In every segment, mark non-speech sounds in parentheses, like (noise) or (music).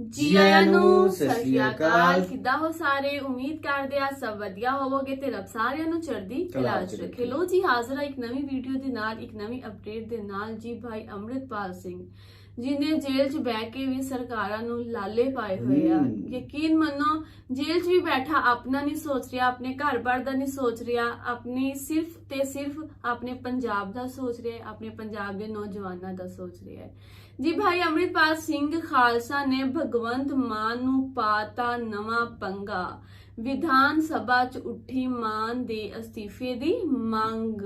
ਜੀ ਆਇਆਂ ਨੂੰ ਸਤਿ ਸ਼੍ਰੀ ਅਕਾਲ। ਕਿੱਦਾਂ ਹੋ ਸਾਰੇ? ਉਮੀਦ ਕਰਦੇ ਆ ਸਭ ਵਧੀਆ ਹੋਵੋਗੇ ਤੇ ਰੱਬ ਸਾਰਿਆਂ ਨੂੰ ਚੜ੍ਹਦੀ ਕਲਾ ਚ ਰੱਖੇ। ਲੋ ਜੀ ਹਾਜ਼ਰ ਆ ਇੱਕ ਨਵੀਂ ਵੀਡੀਓ ਦੇ ਨਾਲ ਇੱਕ ਨਵੀਂ ਅਪਡੇਟ ਦੇ ਨਾਲ। ਜੀ ਭਾਈ ਅੰਮ੍ਰਿਤਪਾਲ ਸਿੰਘ। ਜਿਨੇ ਜੇਲ੍ਹ 'ਚ ਬਹਿ ਕੇ ਵੀ ਸਰਕਾਰਾਂ ਨੂੰ ਲਾਲੇ ਪਾਏ ਹੋਏ ਆ। ਯਕੀਨ ਮੰਨੋ ਜੇਲ੍ਹ 'ਚ ਵੀ ਬੈਠਾ ਆਪਣਾ ਨਹੀਂ ਸੋਚ ਰਿਹਾ ਆਪਣੇ ਘਰ-ਬਾਰ ਦਾ ਨਹੀਂ ਸੋਚ ਰਿਹਾ ਆਪਣੀ ਸਿਰਫ ਤੇ ਸਿਰਫ ਆਪਣੇ ਪੰਜਾਬ ਦਾ ਸੋਚ ਰਿਹਾ ਆਪਣੇ ਪੰਜਾਬ ਦੇ ਨੌਜਵਾਨਾਂ ਦਾ ਸੋਚ ਰਿਹਾ ਹੈ। ਜੀ ਭਾਈ ਅੰਮ੍ਰਿਤਪਾਲ ਸਿੰਘ ਖਾਲਸਾ ਨੇ ਭਗਵੰਤ ਮਾਨ ਨੂੰ ਪਾਤਾ ਨਵਾਂ ਪੰਗਾ। ਵਿਧਾਨ ਸਭਾ 'ਚ ਉੱਠੀ ਮਾਨ ਦੇ ਅਸਤੀਫੇ ਦੀ ਮੰਗ।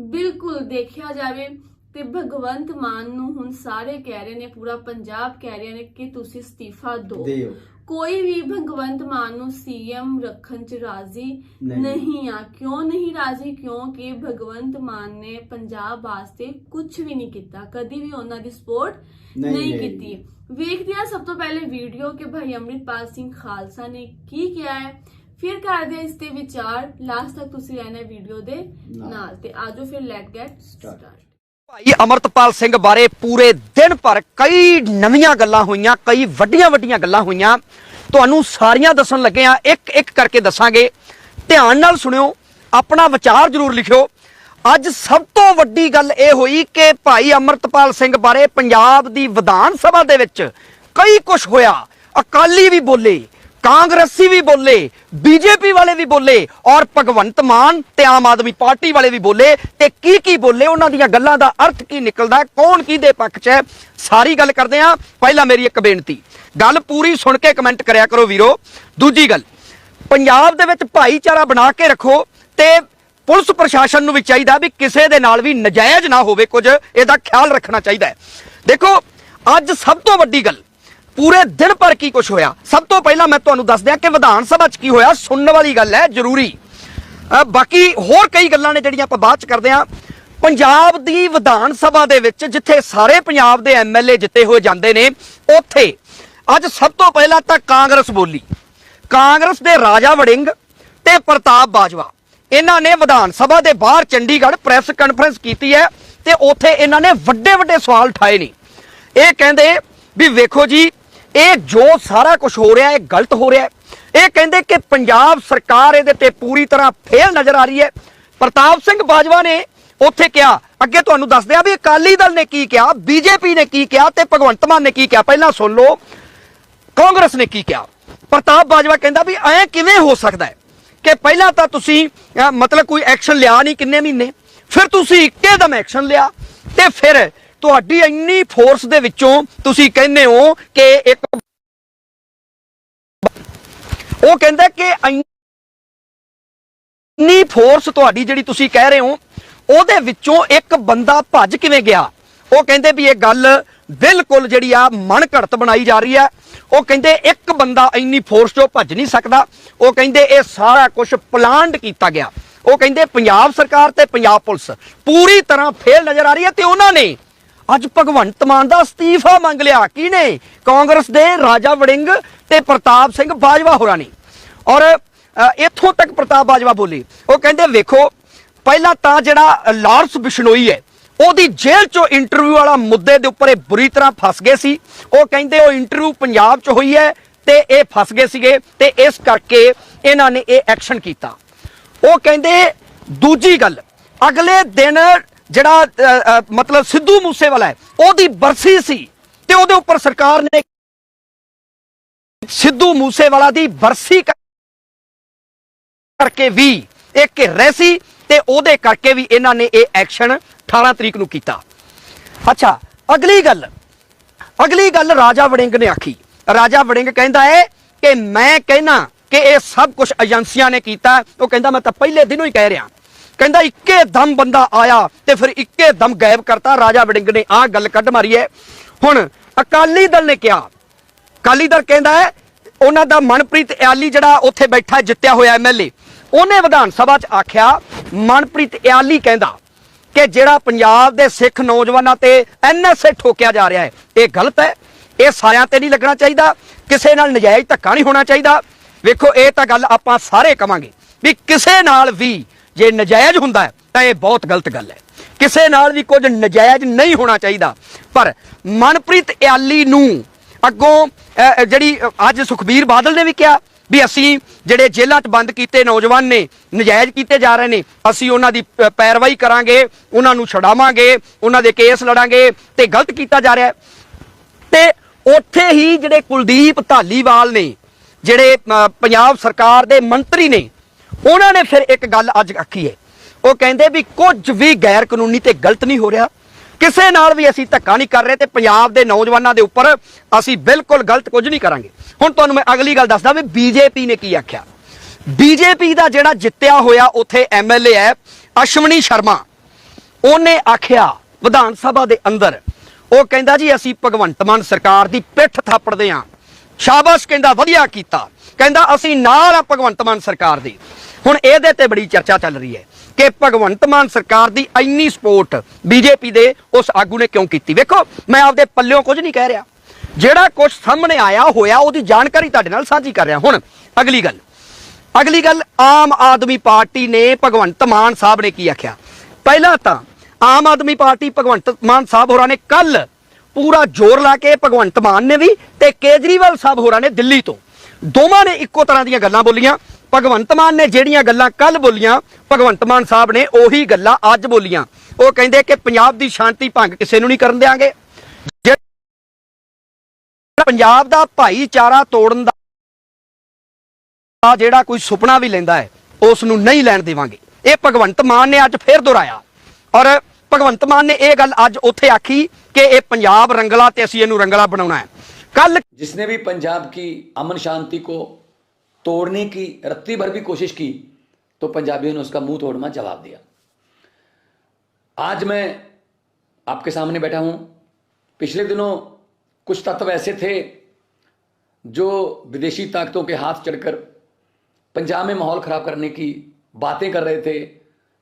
ਬਿਲਕੁਲ ਦੇਖਿਆ ਜਾਵੇ ਤੇ ਭਗਵੰਤ ਮਾਨ ਨੂੰ ਹੁਣ ਸਾਰੇ ਕਹਿ ਰਹੇ ਨੇ ਪੂਰਾ ਪੰਜਾਬ ਕਹਿ ਰਿਹਾ ਨੇ ਕਿ ਤੁਸੀਂ ਅਸਤੀਫਾ ਦਿਓ। ਦਿਓ। ਕੋਈ ਵੀ ਭਗਵੰਤ ਮਾਨ ਨੂੰ ਸੀਐਮ ਰੱਖਣ ਚ ਰਾਜ਼ੀ ਨਹੀਂ। ਆ। ਕਿਉਂ ਨਹੀਂ ਰਾਜ਼ੀ? ਕਿਉਂਕਿ ਭਗਵੰਤ ਮਾਨ ਨੇ ਪੰਜਾਬ ਵਾਸਤੇ ਕੁਝ ਵੀ ਨਹੀਂ ਕੀਤਾ। ਕਦੀ ਵੀ ਉਹਨਾਂ ਦੀ ਸਪੋਰਟ ਨਹੀਂ। ਕੀਤੀ। ਵੇਖਦੇ ਹਾਂ ਸਭ ਤੋਂ ਪਹਿਲੇ ਵੀਡੀਓ ਕਿ ਭਾਈ ਅੰਮ੍ਰਿਤਪਾਲ ਸਿੰਘ ਖਾਲਸਾ ਨੇ ਕੀ ਕਿਹਾ ਹੈ। ਫਿਰ ਕਰਦੇ ਇਸ ਤੇ ਵਿਚਾਰ। ਲਾਸਟ ਤੱਕ ਤੁਸੀਂ ਰਹਿਣਾ ਵੀਡੀਓ ਦੇ ਨਾਲ। ਤੇ ਆਜੋ ਫਿਰ ਲੈਟ ਗੈਟ. ਸਟਾਰਟ ਭਾਈ ਅਮਰਤਪਾਲ ਸਿੰਘ ਬਾਰੇ ਪੂਰੇ ਦਿਨ ਭਰ ਕਈ ਨਵੀਆਂ ਗੱਲਾਂ ਹੋਈਆਂ, ਕਈ ਵੱਡੀਆਂ ਵੱਡੀਆਂ ਗੱਲਾਂ ਹੋਈਆਂ। ਤੁਹਾਨੂੰ ਸਾਰੀਆਂ ਦੱਸਣ ਲੱਗੇ ਆ ਇੱਕ ਇੱਕ ਕਰਕੇ ਦੱਸਾਂਗੇ। ਧਿਆਨ ਨਾਲ ਸੁਣਿਓ, ਆਪਣਾ ਵਿਚਾਰ ਜ਼ਰੂਰ ਲਿਖਿਓ। ਅੱਜ ਸਭ ਤੋਂ ਵੱਡੀ ਗੱਲ ਇਹ ਹੋਈ ਕਿ ਭਾਈ ਅਮਰਤਪਾਲ ਸਿੰਘ ਬਾਰੇ ਪੰਜਾਬ ਦੀ ਵਿਧਾਨ ਸਭਾ ਦੇ ਵਿੱਚ ਕਈ ਕੁਝ ਹੋਇਆ। ਅਕਾਲੀ ਵੀ ਬੋਲੇ ਕਾਂਗਰਸੀ ਵੀ ਬੋਲੇ, ਬੀਜੇਪੀ ਵਾਲੇ ਵੀ ਬੋਲੇ ਔਰ ਭਗਵੰਤ ਮਾਨ ਤੇ ਆਮ ਆਦਮੀ ਪਾਰਟੀ ਵਾਲੇ ਵੀ ਬੋਲੇ। ਤੇ ਕੀ ਕੀ ਬੋਲੇ? ਉਹਨਾਂ ਦੀਆਂ ਗੱਲਾਂ ਦਾ ਅਰਥ ਕੀ ਨਿਕਲਦਾ? ਕੌਣ ਕਿਹਦੇ ਪੱਖ 'ਚ ਹੈ? ਸਾਰੀ ਗੱਲ ਕਰਦੇ ਆ ਪਹਿਲਾਂ ਮੇਰੀ ਇੱਕ ਬੇਨਤੀ। ਗੱਲ ਪੂਰੀ ਸੁਣ ਕੇ ਕਮੈਂਟ ਕਰਿਆ ਕਰੋ ਵੀਰੋ। ਦੂਜੀ ਗੱਲ, ਪੰਜਾਬ ਦੇ ਵਿੱਚ ਭਾਈਚਾਰਾ ਬਣਾ ਕੇ ਰੱਖੋ ਤੇ ਪੁਲਿਸ ਪ੍ਰਸ਼ਾਸਨ ਨੂੰ ਵੀ ਚਾਹੀਦਾ ਵੀ ਕਿਸੇ ਦੇ ਨਾਲ ਵੀ ਨਜਾਇਜ਼ ਨਾ ਹੋਵੇ ਕੁਝ। ਇਹਦਾ ਖਿਆਲ ਰੱਖਣਾ ਚਾਹੀਦਾ ਹੈ। ਦੇਖੋ, ਅੱਜ ਸਭ ਤੋਂ ਵੱਡੀ ਗੱਲ ਪੂਰੇ ਦਿਨ ਭਰ ਕੀ ਕੁਝ ਹੋਇਆ? ਸਭ ਤੋਂ ਪਹਿਲਾਂ ਮੈਂ ਤੁਹਾਨੂੰ ਦੱਸ ਦਿਆਂ ਕਿ ਵਿਧਾਨ ਸਭਾ 'ਚ ਕੀ ਹੋਇਆ? ਸੁਣਨ ਵਾਲੀ ਗੱਲ ਹੈ, ਜ਼ਰੂਰੀ। ਬਾਕੀ ਹੋਰ ਕਈ ਗੱਲਾਂ ਨੇ ਜਿਹੜੀਆਂ ਆਪਾਂ ਬਾਅਦ 'ਚ ਕਰਦੇ ਹਾਂ ਪੰਜਾਬ ਦੀ ਵਿਧਾਨ ਸਭਾ ਦੇ ਵਿੱਚ ਜਿੱਥੇ ਸਾਰੇ ਪੰਜਾਬ ਦੇ ਐਮਐਲਏ ਜਿੱਤੇ ਹੋਏ ਜਾਂਦੇ ਨੇ, ਉੱਥੇ ਅੱਜ ਸਭ ਤੋਂ ਪਹਿਲਾਂ ਤਾਂ ਕਾਂਗਰਸ ਬੋਲੀ। ਕਾਂਗਰਸ ਦੇ ਰਾਜਾ ਵੜਿੰਗ ਤੇ ਪ੍ਰਤਾਪ ਬਾਜਵਾ। ਇਹਨਾਂ ਨੇ ਵਿਧਾਨ ਸਭਾ ਦੇ ਬਾਹਰ ਚੰਡੀਗੜ੍ਹ ਪ੍ਰੈਸ ਕਾਨਫਰੰਸ ਕੀਤੀ ਹੈ ਤੇ ਉੱਥੇ ਇਹਨਾਂ ਨੇ ਵੱਡੇ ਵੱਡੇ ਸਵਾਲ ਠਾਏ ਨੇ। ਇਹ ਕਹਿੰਦੇ ਵੀ ਵੇਖੋ ਜੀ ਇਹ ਜੋ ਸਾਰਾ ਕੁਝ ਹੋ ਰਿਹਾ, ਇਹ ਗਲਤ ਹੋ ਰਿਹਾ ਇਹ ਕਹਿੰਦੇ ਕਿ ਪੰਜਾਬ ਸਰਕਾਰ ਇਹਦੇ ਤੇ ਪੂਰੀ ਤਰ੍ਹਾਂ ਫੇਲ ਨਜ਼ਰ ਆ ਰਹੀ ਹੈ। ਪ੍ਰਤਾਪ ਸਿੰਘ ਬਾਜਵਾ ਨੇ ਉੱਥੇ ਕਿਹਾ, ਅੱਗੇ ਤੁਹਾਨੂੰ ਦੱਸਦੇ ਆ ਵੀ ਅਕਾਲੀ ਦਲ ਨੇ ਕੀ ਕਿਹਾ, ਬੀਜੇਪੀ ਨੇ ਕੀ ਕਿਹਾ ਤੇ ਭਗਵੰਤ ਮਾਨ ਨੇ ਕੀ ਕਿਹਾ। ਪਹਿਲਾਂ ਸੁਣ ਲਓ, ਕਾਂਗਰਸ ਨੇ ਕੀ ਕਿਹਾ। ਪ੍ਰਤਾਪ ਬਾਜਵਾ ਕਹਿੰਦਾ ਵੀ ਐ ਕਿਵੇਂ ਹੋ ਸਕਦਾ ਹੈ ਕਿ ਪਹਿਲਾਂ ਤਾਂ ਤੁਸੀਂ ਮਤਲਬ ਕੋਈ ਐਕਸ਼ਨ ਲਿਆ ਨਹੀਂ ਕਿੰਨੇ ਮਹੀਨੇ, ਫਿਰ ਤੁਸੀਂ ਇੱਕੇ ਦਮ ਐਕਸ਼ਨ ਲਿਆ ਤੇ ਫਿਰ ਤੁਹਾਡੀ ਇੰਨੀ ਫੋਰਸ ਦੇ ਵਿੱਚੋਂ ਤੁਸੀਂ ਕਹਿੰਦੇ ਹੋ ਕਿ ਇੱਕ ਉਹ ਕਹਿੰਦਾ ਕਿ ਇੰਨੀ ਫੋਰਸ ਤੁਹਾਡੀ ਜਿਹੜੀ ਤੁਸੀਂ ਕਹਿ ਰਹੇ ਹੋ, ਉਹਦੇ ਵਿੱਚੋਂ ਇੱਕ ਬੰਦਾ ਭੱਜ ਕਿਵੇਂ ਗਿਆ? ਉਹ ਕਹਿੰਦੇ ਵੀ ਇਹ ਗੱਲ ਬਿਲਕੁਲ ਜਿਹੜੀ ਆ ਮਨ ਘੜਤ ਬਣਾਈ ਜਾ ਰਹੀ ਹੈ। ਉਹ ਕਹਿੰਦੇ ਇੱਕ ਬੰਦਾ ਇੰਨੀ ਫੋਰਸ ਚੋਂ ਭੱਜ ਨਹੀਂ ਸਕਦਾ। ਉਹ ਕਹਿੰਦੇ ਇਹ ਸਾਰਾ ਕੁਝ ਪਲਾਨਡ ਕੀਤਾ ਗਿਆ। ਉਹ ਕਹਿੰਦੇ ਪੰਜਾਬ ਸਰਕਾਰ ਤੇ ਪੰਜਾਬ ਪੁਲਿਸ ਪੂਰੀ ਤਰ੍ਹਾਂ ਫੇਲ ਨਜ਼ਰ ਆ ਰਹੀ ਹੈ ਤੇ ਉਹਨਾਂ ਨੇ ਅੱਜ ਭਗਵੰਤ ਮਾਨ ਦਾ ਅਸਤੀਫਾ ਮੰਗ ਲਿਆ। ਕਿਹਨੇ? ਕਾਂਗਰਸ ਦੇ ਰਾਜਾ ਵੜਿੰਗ ਤੇ ਪ੍ਰਤਾਪ ਸਿੰਘ ਬਾਜਵਾ ਹੋਰਾਂ ਨੇ। ਔਰ ਇੱਥੋਂ ਤੱਕ ਪ੍ਰਤਾਪ ਬਾਜਵਾ ਬੋਲੇ। ਉਹ ਕਹਿੰਦੇ, ਵੇਖੋ, ਪਹਿਲਾਂ ਤਾਂ ਜਿਹੜਾ ਲਾਰਸ ਬਿਸ਼ਨੋਈ ਹੈ, ਉਹਦੀ ਜੇਲ੍ਹ ਚੋਂ ਇੰਟਰਵਿਊ ਵਾਲਾ ਮੁੱਦੇ ਦੇ ਉੱਪਰ ਇਹ ਬੁਰੀ ਤਰ੍ਹਾਂ ਫਸ ਗਏ ਸੀ। ਉਹ ਕਹਿੰਦੇ, ਉਹ ਇੰਟਰਵਿਊ ਪੰਜਾਬ 'ਚ ਹੋਈ ਹੈ ਤੇ ਇਹ ਫਸ ਗਏ ਸੀਗੇ ਤੇ ਇਸ ਕਰਕੇ ਇਹਨਾਂ ਨੇ ਇਹ ਐਕਸ਼ਨ ਕੀਤਾ। ਉਹ ਕਹਿੰਦੇ, ਦੂਜੀ ਗੱਲ, ਅਗਲੇ ਦਿਨ ਜਿਹੜਾ ਮਤਲਬ ਸਿੱਧੂ ਮੂਸੇਵਾਲਾ ਹੈ, ਉਹਦੀ ਬਰਸੀ ਸੀ ਤੇ ਉਹਦੇ ਉੱਪਰ ਸਰਕਾਰ ਨੇ ਸਿੱਧੂ ਮੂਸੇਵਾਲਾ ਦੀ ਬਰਸੀ ਕਰਕੇ ਵੀ ਇਹ ਘਿਰ ਸੀ ਤੇ ਉਹਦੇ ਕਰਕੇ ਵੀ ਇਹਨਾਂ ਨੇ ਇਹ ਐਕਸ਼ਨ 18 ਤਰੀਕ ਨੂੰ ਕੀਤਾ। ਅੱਛਾ, ਅਗਲੀ ਗੱਲ ਅਗਲੀ ਗੱਲ ਰਾਜਾ ਵੜਿੰਗ ਨੇ ਆਖੀ। ਰਾਜਾ ਵੜਿੰਗ ਕਹਿੰਦਾ ਹੈ ਕਿ ਮੈਂ ਕਹਿਣਾ ਕਿ ਇਹ ਸਭ ਕੁਝ ਏਜੰਸੀਆਂ ਨੇ ਕੀਤਾ, ਉਹ ਕਹਿੰਦਾ ਮੈਂ ਤਾਂ ਪਹਿਲੇ ਦਿਨੋਂ ਹੀ ਕਹਿ ਰਿਹਾ। ਕਹਿੰਦਾ ਇੱਕੇ ਦਮ ਬੰਦਾ ਆਇਆ ਤੇ ਫਿਰ ਇੱਕੇ ਦਮ ਗਾਇਬ ਕਰਤਾ। ਰਾਜਾ ਵੜਿੰਗ ਨੇ ਆਹ ਗੱਲ ਕੱਢ ਮਾਰੀ ਹੈ। ਹੁਣ ਅਕਾਲੀ ਦਲ ਨੇ ਕਿਹਾ, ਅਕਾਲੀ ਦਲ ਕਹਿੰਦਾ ਹੈ, ਉਹਨਾਂ ਦਾ ਮਨਪ੍ਰੀਤ ਇਆਲੀ ਜਿਹੜਾ ਉੱਥੇ ਬੈਠਾ ਜਿੱਤਿਆ ਹੋਇਆ ਐਮਐਲਏ ਉਹਨੇ ਵਿਧਾਨ ਸਭਾ 'ਚ ਆਖਿਆ, ਮਨਪ੍ਰੀਤ ਇਆਲੀ ਕਹਿੰਦਾ ਕਿ ਜਿਹੜਾ ਪੰਜਾਬ ਦੇ ਸਿੱਖ ਨੌਜਵਾਨਾਂ ਤੇ ਐਨਐਸਏ ਠੋਕਿਆ ਜਾ ਰਿਹਾ ਹੈ, ਇਹ ਗਲਤ ਹੈ। ਇਹ ਸਾਰਿਆਂ ਤੇ ਨਹੀਂ ਲੱਗਣਾ ਚਾਹੀਦਾ। ਕਿਸੇ ਨਾਲ ਨਜਾਇਜ਼ ਧੱਕਾ ਨਹੀਂ ਹੋਣਾ ਚਾਹੀਦਾ। ਵੇਖੋ, ਇਹ ਤਾਂ ਗੱਲ ਆਪਾਂ ਸਾਰੇ ਕਵਾਂਗੇ ਵੀ ਕਿਸੇ ਨਾਲ ਵੀ ਜੇ ਨਜਾਇਜ਼ ਹੁੰਦਾ ਤਾਂ ਇਹ ਬਹੁਤ ਗਲਤ ਗੱਲ ਹੈ। ਕਿਸੇ ਨਾਲ ਵੀ ਕੁਝ ਨਜਾਇਜ਼ ਨਹੀਂ ਹੋਣਾ ਚਾਹੀਦਾ। ਪਰ ਮਨਪ੍ਰੀਤ ਇਆਲੀ ਨੂੰ ਅੱਗੋਂ ਜਿਹੜੀ ਅੱਜ ਸੁਖਬੀਰ ਬਾਦਲ ਨੇ ਵੀ ਕਿਹਾ ਵੀ ਅਸੀਂ ਜਿਹੜੇ ਜੇਲ੍ਹਾਂ 'ਚ ਬੰਦ ਕੀਤੇ ਨੌਜਵਾਨ ਨੇ, ਨਜਾਇਜ਼ ਕੀਤੇ ਜਾ ਰਹੇ ਨੇ, ਅਸੀਂ ਉਹਨਾਂ ਦੀ ਪੈਰਵਾਈ ਕਰਾਂਗੇ, ਉਹਨਾਂ ਨੂੰ ਛਡਾਵਾਂਗੇ, ਉਹਨਾਂ ਦੇ ਕੇਸ ਲੜਾਂਗੇ ਤੇ ਗਲਤ ਕੀਤਾ ਜਾ ਰਿਹਾ ਹੈ। ਤੇ ਉੱਥੇ ਹੀ ਜਿਹੜੇ ਕੁਲਦੀਪ ਧਾਲੀਵਾਲ ਨੇ, ਜਿਹੜੇ ਪੰਜਾਬ ਸਰਕਾਰ ਦੇ ਮੰਤਰੀ ਨੇ ਉਹਨਾਂ ਨੇ ਫਿਰ ਇੱਕ ਗੱਲ ਅੱਜ ਆਖੀ ਹੈ। ਉਹ ਕਹਿੰਦੇ ਵੀ ਕੁਝ ਵੀ ਗੈਰ ਕਾਨੂੰਨੀ ਤੇ ਗਲਤ ਨਹੀਂ ਹੋ ਰਿਹਾ। ਕਿਸੇ ਨਾਲ ਵੀ ਅਸੀਂ ਧੱਕਾ ਨਹੀਂ ਕਰ ਰਹੇ ਤੇ ਪੰਜਾਬ ਦੇ ਨੌਜਵਾਨਾਂ ਦੇ ਉੱਪਰ ਅਸੀਂ ਬਿਲਕੁਲ ਗਲਤ ਕੁਝ ਨਹੀਂ ਕਰਾਂਗੇ। ਹੁਣ ਤੁਹਾਨੂੰ ਮੈਂ ਅਗਲੀ ਗੱਲ ਦੱਸਦਾ ਵੀ ਬੀਜੇਪੀ ਨੇ ਕੀ ਆਖਿਆ। ਬੀਜੇਪੀ ਦਾ ਜਿਹੜਾ ਜਿੱਤਿਆ ਹੋਇਆ ਉੱਥੇ ਐਮਐਲਏ ਹੈ, ਅਸ਼ਵਨੀ ਸ਼ਰਮਾ। ਉਹਨੇ ਆਖਿਆ ਵਿਧਾਨ ਸਭਾ ਦੇ ਅੰਦਰ, ਉਹ ਕਹਿੰਦਾ ਜੀ ਅਸੀਂ ਭਗਵੰਤ ਮਾਨ ਸਰਕਾਰ ਦੀ ਪਿੱਠ ਥਾਪੜਦੇ ਆਂ ਸ਼ਾਬਾਸ਼ ਕਹਿੰਦਾ, ਵਧੀਆ ਕੀਤਾ। ਕਹਿੰਦਾ ਅਸੀਂ ਨਾਲ ਆ ਭਗਵੰਤ ਮਾਨ ਸਰਕਾਰ ਦੀ। ਹੁਣ ਇਹਦੇ ਤੇ ਬੜੀ ਚਰਚਾ ਚੱਲ ਰਹੀ ਹੈ ਕਿ ਭਗਵੰਤ ਮਾਨ ਸਰਕਾਰ ਦੀ ਇੰਨੀ ਸਪੋਰਟ ਬੀਜੇਪੀ ਦੇ ਉਸ ਆਗੂ ਨੇ ਕਿਉਂ ਕੀਤੀ? ਵੇਖੋ, ਮੈਂ ਆਪਦੇ ਪੱਲਿਓਂ ਕੁਝ ਨਹੀਂ ਕਹਿ ਰਿਹਾ। ਜਿਹੜਾ ਕੁਝ ਸਾਹਮਣੇ ਆਇਆ ਹੋਇਆ, ਉਹਦੀ ਜਾਣਕਾਰੀ ਤੁਹਾਡੇ ਨਾਲ ਸਾਂਝੀ ਕਰ ਰਿਹਾ। ਹੁਣ ਅਗਲੀ ਗੱਲ। ਅਗਲੀ ਗੱਲ, ਆਮ ਆਦਮੀ ਪਾਰਟੀ ਨੇ ਭਗਵੰਤ ਮਾਨ ਸਾਹਿਬ ਨੇ ਕੀ ਆਖਿਆ? ਪਹਿਲਾਂ ਤਾਂ ਆਮ ਆਦਮੀ ਪਾਰਟੀ ਭਗਵੰਤ ਮਾਨ ਸਾਹਿਬ ਹੋਰਾਂ ਨੇ ਕੱਲ ਪੂਰਾ ਜ਼ੋਰ ਲਾ ਕੇ ਭਗਵੰਤ ਮਾਨ ਨੇ ਵੀ ਤੇ ਕੇਜਰੀਵਾਲ ਸਾਹਿਬ ਹੋਰਾਂ ਨੇ ਦਿੱਲੀ ਤੋਂ। ਦੋਵਾਂ ਨੇ ਇੱਕੋ ਤਰ੍ਹਾਂ ਦੀਆਂ ਗੱਲਾਂ ਬੋਲੀਆਂ। ਭਗਵੰਤ ਮਾਨ ਨੇ ਜਿਹੜੀਆਂ ਗੱਲਾਂ ਕੱਲ ਬੋਲੀਆਂ, ਭਗਵੰਤ ਮਾਨ ਸਾਹਿਬ ਨੇ ਉਹੀ ਗੱਲਾਂ ਅੱਜ ਬੋਲੀਆਂ। ਉਹ ਕਹਿੰਦੇ ਕਿ ਪੰਜਾਬ ਦੀ ਸ਼ਾਂਤੀ ਭੰਗ ਕਿਸੇ ਨੂੰ ਨਹੀਂ ਕਰਨ ਦੇਾਂਗੇ ਪੰਜਾਬ ਦਾ ਭਾਈਚਾਰਾ ਤੋੜਨ ਦਾ ਜਿਹੜਾ ਕੋਈ ਸੁਪਨਾ ਵੀ ਲੈਂਦਾ ਹੈ, ਉਸ ਨੂੰ ਨਹੀਂ ਲੈਣ ਦੇਵਾਂਗੇ। ਇਹ ਭਗਵੰਤ ਮਾਨ ਨੇ ਅੱਜ ਫੇਰ ਦੁਹਰਾਇਆ। ਔਰ ਭਗਵੰਤ ਮਾਨ ਨੇ ਇਹ ਗੱਲ ਅੱਜ ਉੱਥੇ ਆਖੀ ਕਿ ਇਹ ਪੰਜਾਬ ਰੰਗਲਾ ਤੇ ਅਸੀਂ ਇਹਨੂੰ ਰੰਗਲਾ ਬਣਾਉਣਾ ਹੈ। ਕੱਲ ਜਿਸਨੇ ਵੀ ਪੰਜਾਬ ਕੀ ਅਮਨ ਸ਼ਾਂਤੀ ਕੋ तोड़ने की, रत्ती भर भी कोशिश की तो पंजाबियों ने उसका मुँह तोड़ना जवाब दिया। आज मैं आपके सामने बैठा हूँ। पिछले दिनों कुछ तत्व ऐसे थे जो विदेशी ताकतों के हाथ चढ़कर पंजाब में माहौल खराब करने की बातें कर रहे थे,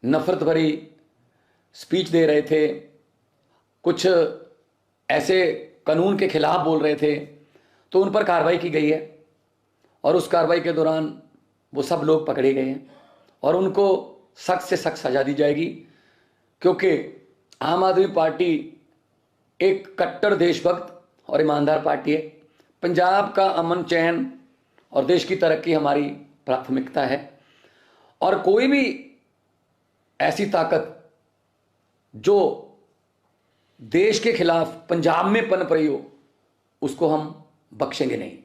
नफरत भरी स्पीच दे रहे थे, कुछ ऐसे कानून के खिलाफ बोल रहे थे तो उन पर कार्रवाई की गई है। और उस कार्रवाई के दौरान वो सब लोग पकड़े गए हैं और उनको सख्त से सख्त सजा दी जाएगी, क्योंकि आम आदमी पार्टी एक कट्टर देशभक्त और ईमानदार पार्टी है। पंजाब का अमन चैन और देश की तरक्की हमारी प्राथमिकता है। और कोई भी ऐसी ताकत जो देश के खिलाफ पंजाब में पनप रही हो, उसको हम बख्शेंगे नहीं।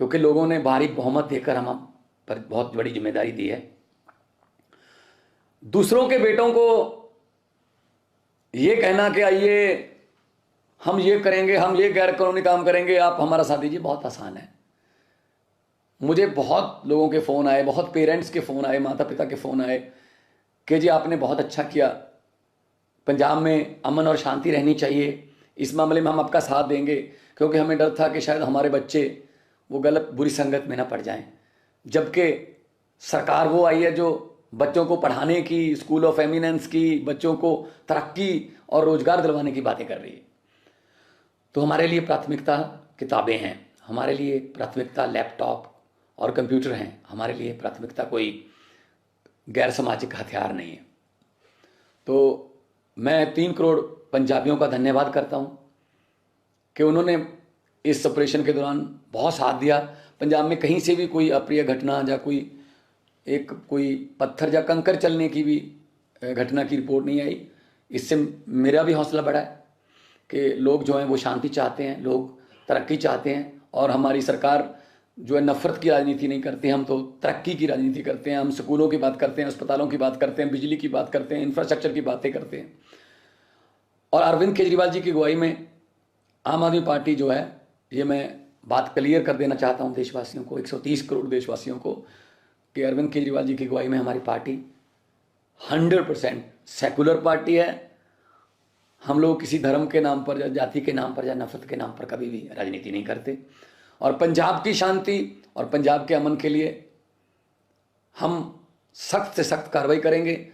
क्योंकि लोगों ने भारी बहुमत देकर हम पर बहुत बड़ी ज़िम्मेदारी दी है। दूसरों के बेटों को ये कहना कि आइए, हम ये करेंगे, हम ये गैर कानूनी काम करेंगे, आप हमारा साथ दीजिए बहुत आसान है। मुझे बहुत लोगों के फ़ोन आए, बहुत पेरेंट्स के फ़ोन आए माता पिता के फ़ोन आए कि जी, आपने बहुत अच्छा किया। पंजाब में अमन और शांति रहनी चाहिए। इस मामले में हम आपका साथ देंगे, क्योंकि हमें डर था कि शायद हमारे बच्चे वो गलत बुरी संगत में ना पड़ जाएँ। जबकि सरकार वो आई है जो बच्चों को पढ़ाने की स्कूल ऑफ़ एमिनेंस की, बच्चों को तरक्की और रोज़गार दिलवाने की बातें कर रही है। तो हमारे लिए प्राथमिकता किताबें हैं, हमारे लिए प्राथमिकता लैपटॉप और कंप्यूटर हैं, हमारे लिए प्राथमिकता कोई गैर सामाजिक हथियार नहीं है। तो मैं तीन करोड़ पंजाबियों का धन्यवाद करता हूँ कि उन्होंने इस ऑपरेशन के दौरान बहुत साथ दिया। पंजाब में कहीं से भी कोई अप्रिय घटना या कोई एक कोई पत्थर या कंकर चलने की भी घटना की रिपोर्ट नहीं आई। इससे मेरा भी हौसला बढ़ा है कि लोग जो हैं वो शांति चाहते हैं, लोग तरक्की चाहते हैं और हमारी सरकार जो है नफरत की राजनीति नहीं करती, हम तो तरक्की की राजनीति करते हैं, हम स्कूलों की बात करते हैं, अस्पतालों की बात करते हैं, बिजली की बात करते हैं इंफ्रास्ट्रक्चर की बातें करते हैं। और अरविंद केजरीवाल जी की अगुवाई में आम आदमी पार्टी जो है ये मैं बात क्लियर कर देना चाहता हूँ देशवासियों को 130 करोड़ देशवासियों को, कि अरविंद केजरीवाल जी की अगुवाई में हमारी पार्टी 100 परसेंट सेकुलर पार्टी है। हम लोग किसी धर्म के नाम पर या जाति के नाम पर या नफरत के नाम पर कभी भी राजनीति नहीं करते। और पंजाब की शांति और पंजाब के अमन के लिए हम सख्त से सख्त कार्रवाई करेंगे।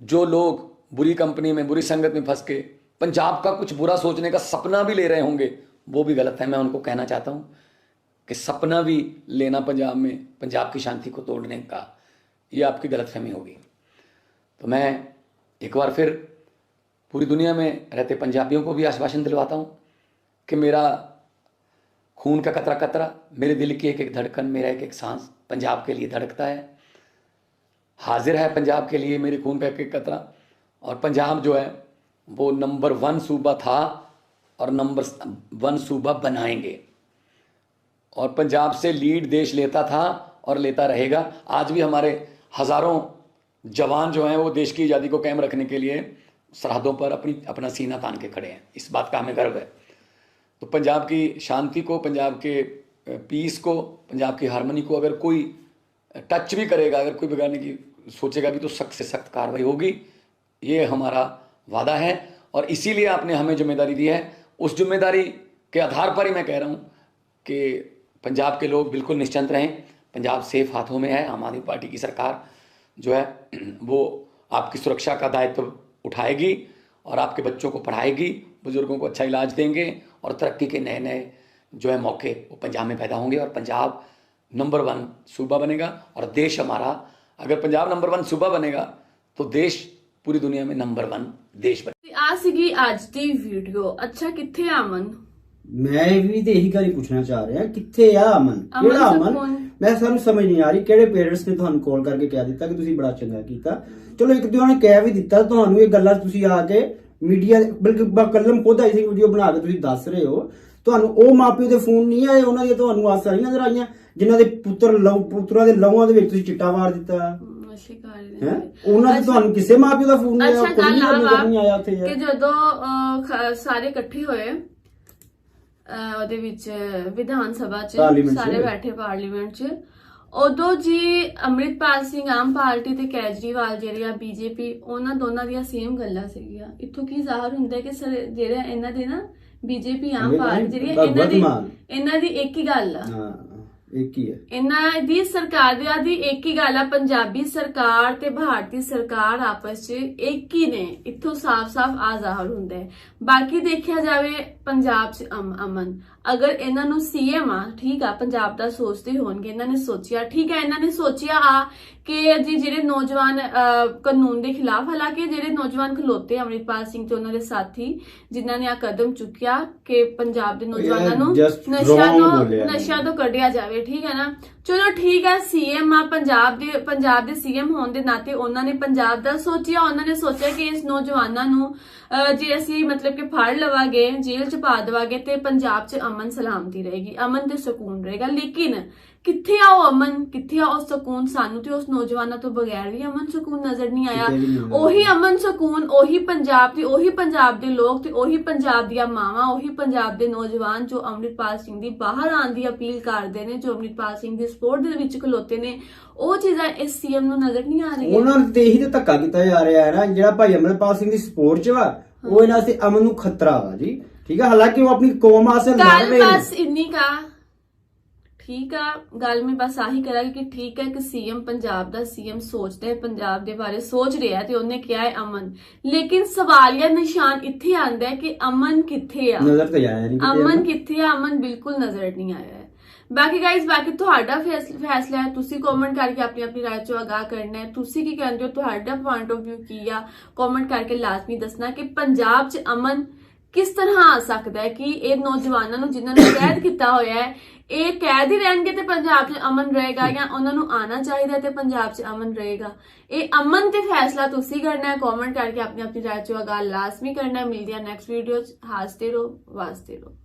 जो लोग बुरी कंपनी में, बुरी संगत में फंस के पंजाब का कुछ बुरा सोचने का सपना भी ले रहे होंगे वो भी गलत है, मैं उनको कहना चाहता हूँ कि सपना भी लेना पंजाब में, पंजाब की शांति को तोड़ने का, ये आपकी गलतफहमी होगी। तो मैं एक बार फिर पूरी दुनिया में रहते पंजाबियों को भी आश्वासन दिलवाता हूँ कि मेरा खून का कतरा कतरा, मेरे दिल की एक एक धड़कन, मेरा एक एक सांस पंजाब के लिए धड़कता है। हाजिर है पंजाब के लिए मेरे खून का एक एक कतरा, और पंजाब जो है, वो नंबर वन सूबा था और नंबर वन सूबा बनाएँगे। और पंजाब से लीड देश लेता था और लेता रहेगा। आज भी हमारे हज़ारों जवान जो हैं, वो देश की आज़ादी को कायम रखने के लिए सरहदों पर अपनी, अपना सीना तान के खड़े हैं। इस बात का हमें गर्व है। तो पंजाब की शांति को, पंजाब के पीस को, पंजाब की हारमोनी को अगर कोई टच भी करेगा, अगर कोई बिगाड़ने की सोचेगा भी तो सख्त से सख्त कार्रवाई होगी। ये हमारा वादा है। और इसीलिए आपने हमें ज़िम्मेदारी दी है। उस ज़िम्मेदारी के आधार पर ही मैं कह रहा हूँ कि पंजाब के लोग बिल्कुल निश्चिंत रहें। पंजाब सेफ़ हाथों में है, आम आदमी पार्टी की सरकार जो है, (clears throat) वो आपकी सुरक्षा का दायित्व उठाएगी और आपके बच्चों को पढ़ाएगी, बुज़ुर्गों को अच्छा इलाज देंगे और तरक्की के नए नए जो है मौके वो पंजाब में पैदा होंगे और पंजाब नंबर वन सूबा बनेगा और देश हमारा, अगर पंजाब नंबर वन सूबा बनेगा तो देश पूरी दुनिया में नंबर वन देश बनेगा। ਆ ਸੀਗੀ ਅੱਜ ਦੀ ਵੀਡੀਓ। ਅੱਛਾ ਕਿੱਥੇ ਆ ਅਮਨ? ਮੈਂ ਵੀ ਤੇ ਇਹੀ ਗੱਲ ਹੀ ਪੁੱਛਣਾ ਚਾਹ ਰਿਹਾ ਕਿੱਥੇ ਆ ਅਮਨ? ਅਮਨ ਕਿਹੜਾ ਅਮਨ? ਕੌਣ? ਮੈਂ ਸਾਨੂੰ ਸਮਝ ਨਹੀਂ ਆ ਰਹੀ ਕਿਹੜੇ ਪੇਰੈਂਟਸ ਨੇ ਤੁਹਾਨੂੰ ਕਾਲ ਕਰਕੇ ਕਹਿ ਦਿੱਤਾ ਕਿ ਤੁਸੀਂ ਬੜਾ ਚੰਗਾ ਕੀਤਾ। ਚਲੋ ਇੱਕ ਦਿਨ ਉਹਨੇ ਕਹਿ ਵੀ ਦਿੱਤਾ ਤੁਹਾਨੂੰ ਇਹ ਗੱਲਾਂ ਤੁਸੀਂ ਆ ਕੇ ਮੀਡੀਆ ਬਲਕਿ ਬ- ਕਲਮ ਖੁਦ ਆਈ ਸੀ ਵੀਡੀਓ ਬਣਾ ਕੇ ਤੁਸੀਂ ਦੱਸ ਰਹੇ ਹੋ। ਤੁਹਾਨੂੰ ਉਹ ਮਾਪਿਓ ਦੇ ਫੋਨ ਨਹੀਂ ਆਏ ਉਹਨਾਂ ਦੀਆਂ ਤੁਹਾਨੂੰ ਆਸਾਂ ਨਹੀਂ ਨਜ਼ਰ ਆਈਆਂ ਜਿਨ੍ਹਾਂ ਦੇ ਪੁੱਤਰ ਲਹੂ ਪੁੱਤਰਾਂ ਦੇ ਲਹੂਆਂ ਦੇ ਵਿੱਚ ਤੁਸੀਂ ਚਿੱਟਾ ਮਾਰ ਦਿੱਤਾ। ਸ਼ਿਕਾਰੀ ਹੈ? ਉਹਨਾਂ ਦੇ ਤੁਹਾਨੂੰ ਕਿਸੇ ਮਾਪਿਓ ਦਾ ਫੋਨ ਨਹੀਂ ਆਇਆ ਅੱਛਾ ਕੋਈ ਗੱਲ ਆ ਨਜ਼ਰ ਨਹੀਂ ਆਇਆ ਉੱਥੇ ਕਿ ਯਾਰ ਜਦੋਂ ਅਹ, ਖ- ਸਾਰੇ ਇਕੱਠੇ ਹੋਏ ਅਹ, ਉਹਦੇ ਵਿੱਚ ਵਿਧਾਨ ਸਭਾ 'ਚ ਪਾਰਲੀਮੈਂਟ 'ਚ। ਸਾਰੇ ਬੈਠੇ ਪਾਰਲੀਮੈਂਟ 'ਚ। ਉਦੋਂ ਜੀ ਅੰਮ੍ਰਿਤਪਾਲ ਸਿੰਘ ਆਮ ਪਾਰਟੀ ਤੇ ਕੇਜਰੀਵਾਲ ਜਿਹੜੀ ਆ ਬੀਜੇਪੀ ਉਹਨਾਂ ਦੋਨਾਂ ਦੀਆਂ ਸੇਮ ਗੱਲਾਂ ਸੀਗੀਆਂ। ਇੱਥੋਂ ਕੀ ਜ਼ਾਹਰ ਹੁੰਦਾ ਹੈ ਕਿ ਸਰ ਜਿਹੜਾ ਇਹਨਾਂ ਦੇ ਨਾ ਬੀਜੇਪੀ ਆਮ ਇਹ- ਪਾਰਟੀ ਜਿਹੜੀ ਇਹਨਾਂ ਦੀ ਵਰਤਮਾਨ। ਇਹਨਾਂ ਦੀ ਇੱਕ ਹੀ ਗੱਲ ਆ। ਹਾਂ। ਇੱਕ ਹੀ ਹੈ। ਇਹਨਾਂ ਦੀ ਸਰਕਾਰ ਦੀ ਦੀ ਇੱਕ ਹੀ ਗੱਲ ਆ, ਪੰਜਾਬੀ ਸਰਕਾਰ ਤੇ ਭਾਰਤੀ ਸਰਕਾਰ ਆਪਸ 'ਚ ਇੱਕ ਹੀ ਨੇ, ਇੱਥੋਂ ਸਾਫ਼-ਸਾਫ਼ ਆ ਜ਼ਾਹਰ ਹੁੰਦਾ। ਹੈ ਬਾਕੀ ਦੇਖਿਆ ਜਾਵੇ ਪੰਜਾਬ 'ਚ ਅਮ ਅਮਨ ਅਗਰ ਇਹਨਾਂ ਨੂੰ ਸੀਐਮ ਆ ਠੀਕ ਆ ਪੰਜਾਬ ਦਾ ਸੋਚਦੇ ਹੋਣਗੇ ਇਹਨਾਂ ਨੇ ਸੋਚਿਆ ਠੀਕ ਹੈ ਇਹਨਾਂ ਨੇ ਸੋਚਿਆ ਆ ਕਿ ਜੀ ਜਿਹੜੇ ਨੌਜਵਾਨ ਕਾਨੂੰਨ ਦੇ ਖਿਲਾਫ ਹਾਲਾਂਕਿ ਜਿਹੜੇ ਨੌਜਵਾਨ ਖਲੋਤੇ ਅਮਰਿਤਪਾਲ ਸਿੰਘ ਤੇ ਉਹਨਾਂ ਦੇ ਸਾਥੀ ਜਿਨ੍ਹਾਂ ਨੇ ਆ ਕਦਮ ਚੁੱਕਿਆ ਕਿ ਪੰਜਾਬ ਦੇ ਨੌਜਵਾਨਾਂ ਨੂੰ wrong ਤੋਂ ਬੋਲਿਆ ਇਹਨਾਂ ਨੇ। ਨਸ਼ਿਆਂ ਤੋਂ ਕੱਢਿਆ ਜਾਵੇ ਠੀਕ ਹੈ ਨਾ ਚਲੋ ਠੀਕ ਹੈ ਸੀਐਮ ਆ ਪੰਜਾਬ ਦੇ ਪੰਜਾਬ ਦੇ ਸੀਐਮ ਹੋਣ ਦੇ ਨਾਤੇ ਉਹਨਾਂ ਨੇ ਪੰਜਾਬ ਦਾ ਸੋਚਿਆ ਉਹਨਾਂ ਨੇ ਸੋਚਿਆ ਕਿ ਇਸ ਨੌਜਵਾਨਾਂ ਨੂੰ ਜੇ ਅਸੀਂ ਮਤਲਬ ਕਿ ਫੜ ਲਵਾਂਗੇ ਜੇਲ੍ਹ ਚ ਪਾ ਦੇਵਾਂਗੇ ਤੇ ਪੰਜਾਬ 'ਚ ਅਮਨ ਸਲਾਮਤੀ ਰਹੇਗੀ ਅਮਨ ਤੇ ਸਕੂਨ ਰਹੇਗਾ। ਲੇਕਿਨ ਕਿੱਥੇ ਆ ਉਹ ਅਮਨ? ਕਿੱਥੇ ਆ ਉਹ ਸਕੂਨ? ਸਾਨੂੰ ਤੇ ਉਸ ਨੌਜਵਾਨਾਂ ਤੋਂ ਬਗੈਰ ਵੀ ਅਮਨ ਸਕੂਨ ਨਜ਼ਰ ਨਹੀਂ ਆਇਆ। ਉਹੀ ਅਮਨ ਸਕੂਨ ਉਹੀ ਪੰਜਾਬ ਦੀ ਉਹੀ ਪੰਜਾਬ ਦੇ ਲੋਕ ਤੇ ਉਹੀ ਪੰਜਾਬ ਦੀਆਂ ਮਾਵਾਂ ਉਹੀ ਪੰਜਾਬ ਦੇ ਨੌਜਵਾਨ ਜੋ ਅੰਮ੍ਰਿਤਪਾਲ ਸਿੰਘ ਦੀ ਬਾਹਰ ਆਉਣ ਦੀ ਅਪੀਲ ਕਰਦੇ ਨੇ ਜੋ ਅੰਮ੍ਰਿਤਪਾਲ ਸਿੰਘ ਦੀ ਸਪੋਰਟ ਦੇ ਵਿੱਚ ਖਲੋਤੇ ਨੇ ਉਹ ਚੀਜ਼ਾਂ ਇਸ ਸੀਐਮ ਨੂੰ ਨਜ਼ਰ ਨਹੀਂ ਆ ਰਹੀਆਂ। ਉਹਨਾਂ ਤੇ ਇਹੀ ਤੇ ਧੱਕਾ ਕੀਤਾ ਜਾ ਰਿਹਾ ਹੈ ਨਾ ਜਿਹੜਾ ਭਾਈ ਅਮਰਪਾਲ ਸਿੰਘ ਦੀ ਸਪੋਰਟ 'ਚ ਵਾ ਉਹ ਇਹਨਾਂ ਵਾਸਤੇ ਅਮਨ ਨੂੰ ਖਤਰਾ ਵਾ ਜੀ। ਠੀਕ ਹੈ ਹਾਲਾਂਕਿ ਉਹ ਆਪਣੀ ਕੌਮ ਵਾਸਤੇ ਲੜ ਗੱਲ ਰਹੇ ਬਸ ਨੇ ਇੰਨੀ ਕਾ। ਠੀਕ ਆ ਗੱਲ ਮੈਂ ਬਸ ਆਹੀ ਕਰਾਂਗੀ ਕਿ ਠੀਕ ਹੈ ਕਿ ਸੀਐਮ ਪੰਜਾਬ ਦਾ ਸੀਐਮ ਸੋਚਦਾ ਹੈ ਪੰਜਾਬ ਦੇ ਬਾਰੇ ਸੋਚ ਰਿਹਾ ਤੇ ਉਹਨੇ ਕਿਹਾ ਹੈ ਅਮਨ। ਲੇਕਿਨ ਸਵਾਲੀਆ ਨਿਸ਼ਾਨ ਇੱਥੇ ਆਂਦਾ ਹੈ ਕਿ ਅਮਨ ਕਿੱਥੇ ਆ? ਨਜ਼ਰ ਤੇ ਆਇਆ ਨਹੀਂ ਕਿਤੇ ਅਮਨ ਕਿੱਥੇ ਆ? ਅਮਨ ਬਿਲਕੁਲ ਨਜ਼ਰ ਨਹੀਂ ਆਇਆ ਹੈ। ਬਾਕੀ ਗਾਇਜ਼ ਬਾਕੀ ਤੁਹਾਡਾ ਫੈਸ- ਫੈਸਲਾ ਹੈ। ਤੁਸੀਂ ਕਮੈਂਟ ਕਰਕੇ ਆਪਣੀ ਆਪਣੀ ਰਾਏ ਚੋਂ ਆਗਾਹ ਕਰਨਾ ਹੈ। ਤੁਸੀਂ ਕੀ ਕਹਿੰਦੇ ਹੋ? ਤੁਹਾਡਾ ਪੁਆਇੰਟ ਆਫ View ਕੀ ਆ? ਕਮੈਂਟ ਕਰਕੇ ਲਾਜ਼ਮੀ ਦੱਸਣਾ ਕਿ ਪੰਜਾਬ 'ਚ ਅਮਨ ਕਿਸ ਤਰ੍ਹਾਂ ਆ ਸਕਦਾ ਹੈ ਕਿ ਇਹ ਨੌਜਵਾਨਾਂ ਨੂੰ ਜਿਨ੍ਹਾਂ ਨੂੰ ਕੈਦ ਕੀਤਾ ਹੋਇਆ ਹੈ, ਇਹ ਕੈਦ ਹੀ ਰਹਿਣਗੇ ਤੇ ਪੰਜਾਬ 'ਚ ਅਮਨ ਰਹੇਗਾ ਜਾਂ ਉਹਨਾਂ ਨੂੰ ਆਣਾ ਚਾਹੀਦਾ ਤੇ ਪੰਜਾਬ 'ਚ ਅਮਨ ਰਹੇਗਾ? ਇਹ ਅਮਨ ਤੇ ਫੈਸਲਾ ਤੁਸੀਂ ਕਰਨਾ ਹੈ। ਕਮੈਂਟ ਕਰਕੇ ਆਪਣੀ ਆਪਣੀ ਰਾਏ ਚੋਂ ਆਗਾਹ ਲਾਜ਼ਮੀ ਕਰਨਾ ਹੈ। ਮਿਲਦੀ ਹੈ ਨੈਕਸਟ ਵੀਡੀਓ 'ਚ। ਹਾਸਤੇ ਰਹੋ, ਵਾਸਤੇ ਰਹੋ।